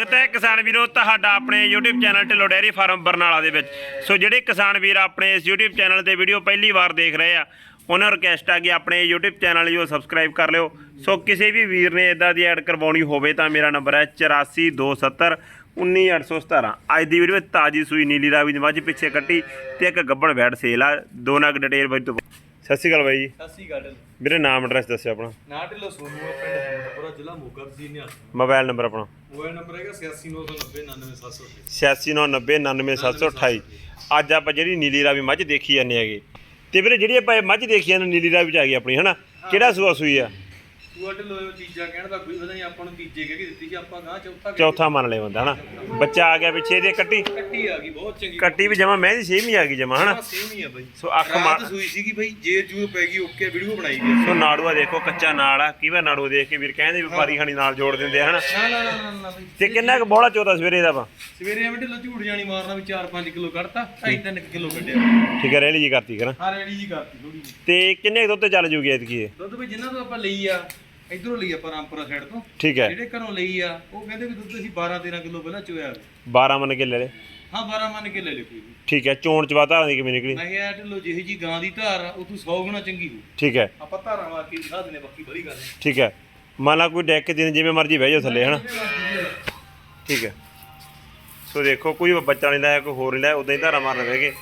ਤੇ ਕਿਸਾਨ ਵੀਰੋ ਤੁਹਾਡਾ ਆਪਣੇ YouTube channel Dhillon dairy farm Barnala ਦੇ ਵਿੱਚ। ਸੋ ਜਿਹੜੇ ਕਿਸਾਨ ਵੀਰ ਆਪਣੇ ਇਸ YouTube ਚੈਨਲ ਤੇ ਵੀਡੀਓ ਪਹਿਲੀ ਵਾਰ ਦੇਖ ਰਹੇ ਆ ਉਹਨਾਂ ਨੂੰ ਰਿਕਵੈਸਟ ਆ ਕਿ ਆਪਣੇ YouTube ਚੈਨਲ ਨੂੰ ਸਬਸਕ੍ਰਾਈਬ ਕਰ ਲਿਓ। ਸੋ ਕਿਸੇ ਵੀ ਵੀਰ ਨੇ ਇਦਾਂ ਦੀ ਐਡ ਕਰਵਾਉਣੀ ਹੋਵੇ ਤਾਂ ਮੇਰਾ ਨੰਬਰ ਹੈ 8427 19817 ਅੱਜ ਦੀ ਵੀਡੀਓ ਵਿੱਚ ਤਾਜੀ ਸੂਈ ਨੀਲੀ ਰਾਵੀ ਦੀ ਮੱਝ ਪਿੱਛੇ ਕੱਟੀ ਤੇ ਇੱਕ ਗੱਬਣ ਬੈਡ ਸੇਲ ਆ। ਦੋ ਨਗ ਡਿਟੇਲ ਬਾਈ ਤੋਂ ਸਤਿ ਸ਼੍ਰੀ ਅਕਾਲ ਬਾਈ ਜੀ। ਸਤਿ ਸ਼੍ਰੀ ਅਕਾਲ। ਵੀਰੇ ਨਾਮ ਐਡਰੈਸ ਦੱਸਿਓ ਆਪਣਾ। ਨਾ ਢਿੱਲੋਂ ਸੋਨੂ ਆ ਪਿੰਡ ਹਮਦਪੁਰਾ ਜ਼ਿਲ੍ਹਾ ਮੋਗਾ ਤਹਿਸੀਲ ਨਿਹਾਲ ਮੋਬਾਈਲ ਨੰਬਰ ਆਪਣਾ। ਮੋਬਾਈਲ ਨੰਬਰ ਹੈਗਾ 8699099728 86999728 ਅੱਜ ਆਪਾਂ ਜਿਹੜੀ ਨੀਲੀ ਰਾਵੀ ਮੱਝ ਦੇਖੀ ਜਾਂਦੇ ਹੈਗੇ। ਤੇ ਵੀਰੇ ਜਿਹੜੀ ਆਪਾਂ ਇਹ ਮੱਝ ਦੇਖੀ ਜਾਂਦੇ ਨੀਲੀ ਰਾਵੀ ਚ ਆ ਗਈ ਆਪਣੀ ਹਨਾ? ਕਿਹੜਾ ਸੂਆ ਸੂਈ ਆ? ਤੂੰ ਢਿੱਲੋਂ ਤੀਜਾ ਕਹਿਣ ਦਾ ਕੋਈ ਪਤਾ ਨਹੀਂ ਆਪਾਂ ਨੂੰ ਤੀਜੇ ਕਹਿ ਕੇ ਦਿੱਤੀ ਸੀ ਆਪਾਂ ਗਾਂ ਚੌਥਾ ਕਹਿ ਚੌਥਾ ਮੰਨ ਲਿਆ ਬੰਦਾ ਹਨਾ? ਬੱਚਾ ਆ ਗਿਆ ਪਿੱਛੇ ਇਹਦੇ ਕੱਟੀ। ਕੇ ਕੱਟੀ ਆ ਗਈ ਬਹੁਤ ਚੰਗੀ ਕੱਟੀ ਵੀ ਜਮਾ ਮਹਿੰਦੀ ਸੇਮ ਹੀ ਆ ਗਈ ਜਮਾ ਹਨਾ? ਸੇਮ ਹੀ ਆ ਬਾਈ। ਸੋ ਅੱਖ ਰਾਤ ਮਾਰ ਸੂਈ ਸੀਗੀ ਬਾਈ ਜੇਰ ਜੂਰ ਪੈ ਗਈ ਓਕੇ ਵੀਡੀਓ ਬਣਾਈ ਗਈ। ਸੋ ਨਾੜੂਆ ਦੇਖੋ ਕੱਚਾ ਨਾੜ ਆ ਕਈ ਵਾਰ ਨਾੜੂ ਦੇਖ ਕੇ ਵੀਰ ਕਹਿੰਦੇ ਵਪਾਰੀ ਖਾਣੀ ਨਾਲ ਜੋੜ ਦਿੰਦੇ ਆ ਹਨਾ? ਨਾ ਨਾ ਨਾ ਨਾ ਬਾਈ। ਤੇ ਕਿੰਨਾ ਕੁ ਬੋਲਾ ਚੋਦਾ ਸਵੇਰੇ ਦਾ ਆਪਾਂ ਸਵੇਰੇ ਐਵੇਂ ਢਿੱਲੋਂ ਝੂੜ ਜਾਣੀ ਮਾਰਨਾ ਵੀ 4-5 ਕਿਲੋ ਕੱਢਤਾ 2.5-3 ਕਿਲੋ ਕੱਢਿਆ। ਠੀਕ ਹੈ ਰੈਲੀ ਜੀ ਕਰਤੀ ਕਰਾਂ। ਹਾਂ ਰੈਡੀ ਜੀ ਕਰਤੀ ਥੋੜੀ ਤੇ ਕਿੰਨੇ ਕੁ ਦੁੱਧ ਤੇ ਚੱਲ ਜੂਗੀ ਐਤਕੀ ਇਹ? ਦੁੱਧ ਵੀ ਜਿਨ੍ਹਾਂ ਤੋਂ ਆਪਾਂ ਲਈ ਆ ਇਧਰੋਂ ਲਈ ਆਪਾਂ ਰਾਮਪੁਰਾ ਸਾਈਡ ਤੋਂ। ਠੀਕ ਹੈ। ਜਿਹੜੇ ਘਰੋਂ ਲਈ ਆ ਉਹ ਕਹਿੰਦੇ ਵੀ ਦੁੱਧ ਅਸੀਂ 12-13 ਕਿਲੋ ਪਹਿਲਾਂ ਚੋਇਆ 12 ਮੰਨ ਕੇ ਲੈ ਲੈ। ਹਾਂ 12 ਮੰਨ ਕੇ ਲੈ ਲਿਓ ਕੋਈ ਵੀ। ਠੀਕ ਹੈ ਚੋਣ ਚ ਵਾਧਾ ਦੀ ਕਿਵੇਂ ਨਿਕਲੀ? ਮੈਂ ਕਿਹਾ ਢਿੱਲੋ ਜਿਹੀ ਜੀ ਗਾਂ ਦੀ ਧਾਰ ਆ ਉਹ ਤੂੰ 100 ਗੁਣਾ ਚੰਗੀ ਹੋ ਠੀਕ ਹੈ। ਆਪਾਂ ਧਾਰਾਂ ਮਾਰ ਕੇ ਦਿਖਾ ਦਿੰਦੇ ਬਾਕੀ ਬੜੀ ਗੱਲ ਹੈ। ਠੀਕ ਹੈ। ਮੰਨ ਲਾ ਕੋਈ ਡੈਕ ਕੇ ਦਿਨ ਜਿਵੇਂ ਮਰਜ਼ੀ ਬਹਿ ਜਾਓ ਥੱਲੇ ਹਨਾ? ਠੀਕ ਹੈ। ਸੋ ਦੇਖੋ ਕੋਈ ਬੱਚਾ ਨਹੀਂ ਲਾਇਆ ਕੋਈ ਹੋਰ ਨਹੀਂ ਲਾਇਆ ਉਦਾਂ ਹੀ ਧਾਰਾ ਮਾਰਨ ਬਹਿ ਗਏ।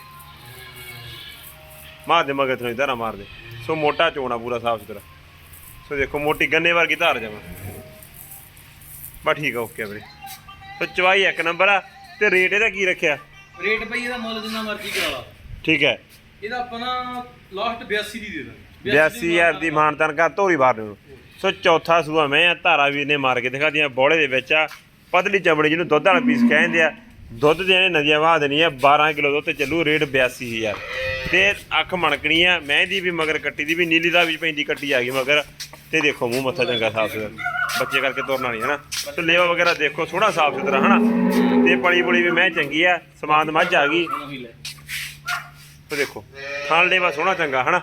ਮਾਰ ਦੇ ਮਗਰ ਤੋਂ ਧਾਰਾ ਮਾਰ ਦੇ ਸੋ ਮੋਟਾ ਚੋਣਾ ਪੂਰਾ ਸਾਫ਼ ਸੁਥਰਾ। ਸੋ ਦੇਖੋ ਮੋਟੀ ਗੰਨੇ ਵਰਗੀ ਧਾਰ ਜਾਵਾ ਬਾ ਠੀਕ ਆ ਓਕੇ ਵੀਰੇ। ਸੋ ਚਵਾਈ ਇੱਕ ਨੰਬਰ ਆ ਤੇ ਰੇਟ ਇਹਦਾ ਕੀ ਰੱਖਿਆ? ਰੇਟ ਪਈ ਇਹਦਾ ਮੁੱਲ ਜਿੰਨਾ ਮਰਜ਼ੀ ਕਰਾ ਲਾ। ਠੀਕ ਹੈ ਇਹਦਾ ਆਪਣਾ ਲਾਸਟ 82 ਦੀ ਦੇ ਦਾਂਗੇ। 82000 ਦੀ ਮਾਨਤਨ ਕਰ ਧੋਰੀ ਬਾਰ ਨੂੰ। ਸੋ ਚੌਥਾ ਸੂਆ ਮੈਂ ਆ ਧਾਰਾ ਵੀਰ ਨੇ ਮਾਰ ਕੇ ਦਿਖਾਤੀਆਂ ਬੋਲੇ ਦੇ ਵਿੱਚ ਆ। ਪਤਲੀ ਚਮੜੀ ਜਿਹਨੂੰ ਦੁੱਧ ਵਾਲਾ ਪੀਸ ਕਹਿੰਦੇ ਆ। ਦੁੱਧ ਦੇ ਨੇ ਨਦੀਆਂ ਵਹਾ ਦੇਣੀ ਆ 12 ਕਿਲੋ ਦੁੱਧ ਚੱਲੂ ਰੇਟ 82000 ਤੇ ਅੱਖ ਮਣਕਣੀ ਆ। ਮੈਂ ਦੀ ਵੀ ਮਗਰ ਕੱਟੀ ਦੀ ਵੀ ਨੀਲੀ ਦਾ ਵੀ ਪੈਂਦੀ ਕੱਟੀ ਆ ਗਈ ਮਗਰ। ਤੇ ਦੇਖੋ ਮੂੰਹ ਮੱਥਾ ਚੰਗਾ ਸਾਫ਼ ਸੁਥਰਾ। ਬੱਚੇ ਕਰਕੇ ਤੁਰਨਾ ਨਹੀਂ ਹਨਾ ਤੇ ਲੇਵਾ ਵਗੈਰਾ ਦੇਖੋ ਸੋਹਣਾ ਸਾਫ਼ ਸੁਥਰਾ ਹਨਾ? ਤੇ ਪਲੀ ਪੁਲੀ ਵੀ ਮੈਂ ਚੰਗੀ ਆ ਸਮਾਨ ਮੱਝ ਆ ਗਈ। ਤੇ ਦੇਖੋ ਥਾਲ ਲੇਵਾ ਸੋਹਣਾ ਚੰਗਾ ਹਨਾ?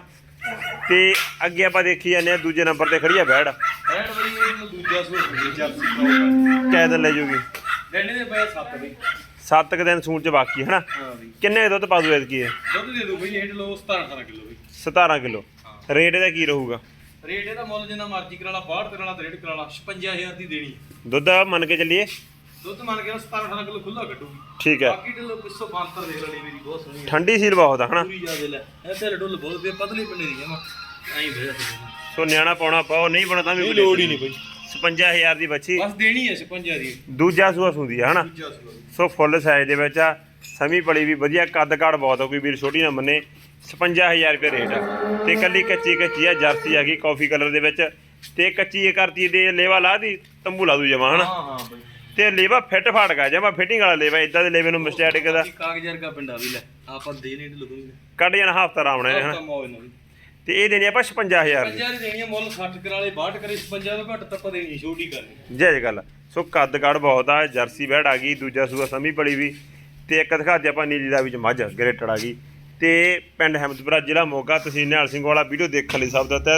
ਤੇ ਅੱਗੇ ਆਪਾਂ ਦੇਖੀ ਜਾਂਦੇ ਆ ਦੂਜੇ ਨੰਬਰ ਤੇ ਖੜੀ ਆ ਬੈੜ। ਰੈਡ ਬਈ ਇਹਨੂੰ ਦੂਜਾ ਸੂਰ ਹੋ ਗਿਆ ਜਰਸੀ ਕੈ ਦਿਨ ਲੈ ਜੂਗੀ। ਡੰਡੇ ਦੇ ਪਏ 7 ਬਈ ਸੱਤ ਕੁ ਦਿਨ ਸੂਣ ਚ ਬਾਕੀ ਹਾਂ ਬਈ ਕਿੰਨੇ ਦੁੱਧ ਪਾ ਦੂ ਐਤਕੀ ਇਹ? ਦੁੱਧ ਦੇ ਦੋ ਬਈ 8 ਲੋ 17 18 ਕਿਲੋ ਬਈ। 17 ਕਿਲੋ। ਹਾਂ। ਰੇਟ ਇਹਦਾ ਕੀ ਰਹੂਗਾ? ਰੇਟ ਇਹਦਾ ਮੁੱਲ ਜਿੰਨਾ ਮਰਜ਼ੀ ਕਰਾ ਲਾ 62 ਤੇ ਵਾਲਾ ਤੇ ਰੇਟ ਕਰਾ ਲਾ 56000 ਦੀ ਦੇਣੀ ਦੁੱਧ ਮੰਨ ਕੇ ਚੱਲੀਏ? ਦੁੱਧ ਮੰਨ ਕੇ 17 18 ਕਿਲੋ ਖੁੱਲਾ ਕੱਢੂਗੀ। ਠੀਕ ਹੈ। ਬਾਕੀ ਢਿੱਲੋਂ ਪਿੱਛੋਂ ਬਾਂਤਰ ਦੇਖ ਲੈਣੀ ਮੇਰੀ ਬਹੁਤ ਸੋਹਣੀ ਹੈ ਠੰਡੀ ਸੀਲ ਬਹੁਤ ਆ ਹਨਾ? ਪੂਰੀ ਜਿਆਦੇ ਲੈ। ਇਹ ਤੇ ਢੁੱਲ ਬਹੁਤ ਪਤਲੀ ਪੰਨੇ ਦੀ ਜਮਾ ਐਂ ਬਹਿ ਜਾ ਸੋ ਨਿਆਣਾ ਪਾਉਣਾ ਪਾਓ ਨਹੀਂ ਪਾਉਣਾ ਤਾਂ ਵੀ ਨਹੀਂ ਲੋੜ ਹੀ ਨਹੀਂ ਬਈ। 55000 ਦੀ ਬੱਚੀ। ਬਸ ਦੇਣੀ ਹੈ 56 ਦੀ। ਦੂਜਾ ਸੂਆ ਸੁੰਦੀ ਆ ਹਨਾ? ਦੂਜਾ ਸੂਆ ਸੋ ਫੁੱਲ ਸਾਈਜ਼ ਦੇ ਵਿੱਚ ਆ ਸਮੀ ਪਲੀ ਵੀ ਵਧੀਆ ਕੱਦ ਕਾੜ ਬਹੁਤ ਆ ਕੋਈ ਵੀਰ ਛੋਟੀ ਨਾ ਮੰਨੇ। 55000 ਰੁਪਏ ਰੇਟ ਆ। ਤੇ ਕੱਲੀ ਕੱਚੀ ਕੱਚੀ ਆ ਜਰਸੀ ਆ ਗਈ ਕਾਫੀ ਕਲਰ ਦੇ ਵਿੱਚ। ਤੇ ਕੱਚੀ ਇਹ ਕਰਤੀ ਦੇ ਲੇਵਾ ਲਾ ਦੀ ਤੰਬੂ ਲਾ ਦੂ ਜਮਾ ਹਨਾ? ਹਾਂ ਹਾਂ ਬਈ। ਤੇ ਲੇਵਾ ਫਿੱਟ ਫਾੜ ਗਾ ਜਮਾ ਫਿਟਿੰਗ ਵਾਲਾ ਲੇਵਾ ਇਦਾਂ ਦੇ ਲੇਵੇ ਨੂੰ ਮਸਟੈਟਿਕ ਦਾ। ਕਾਗਜ਼ ਵਰਗਾ ਪਿੰਡਾ ਵੀ ਲੈ ਆਪਾਂ ਦੇ ਨਹੀਂ ਕੋਈ ਕੱਢ ਜਾਣਾ ਹਫਤਾ ਰਾਵਣਾ ਹੈ ਹਨਾ? ਤਾਂ ਇਹ ਦੇਣੀ ਆਪਾਂ 55000 ਦੀ। 50 ਦੀ ਦੇਣੀ ਹੈ ਮੁੱਲ 60 ਕਰਾਲੇ 62 ਕਰੇ 55 ਤੋਂ ਘੱਟ ਤਾਂ ਆਪਾਂ ਦੇਣੀ ਛੋਟੀ ਕਰਨੀ ਜੈ ਜੈ ਗੱਲ। ਸੋ ਕੱਦ ਕਾੜ ਬਹੁਤ ਆ ਜਰਸੀ ਬੈੜ ਆ ਗਈ ਦੂਜਾ ਸੂਆ ਸਮੀ ਪਲੀ ਵੀ। ਤੇ ਇੱਕ ਦਿਖਾ ਦੇ ਆਪਾਂ ਨੀਲੀ ਦਾ ਵਿੱਚ ਮੱਝ ਗ੍ਰੇਟਡ ਆ ਗਈ। ਤੇ ਪਿੰਡ ਹਮਦਪੁਰਾ ਜ਼ਿਲ੍ਹਾ ਮੋਗਾ ਤਹਿਸੀਲ ਨਿਹਾਲ ਸਿੰਘ ਵਾਲਾ ਵੀਡੀਓ ਦੇਖਣ ਲਈ ਸਭ ਦਾ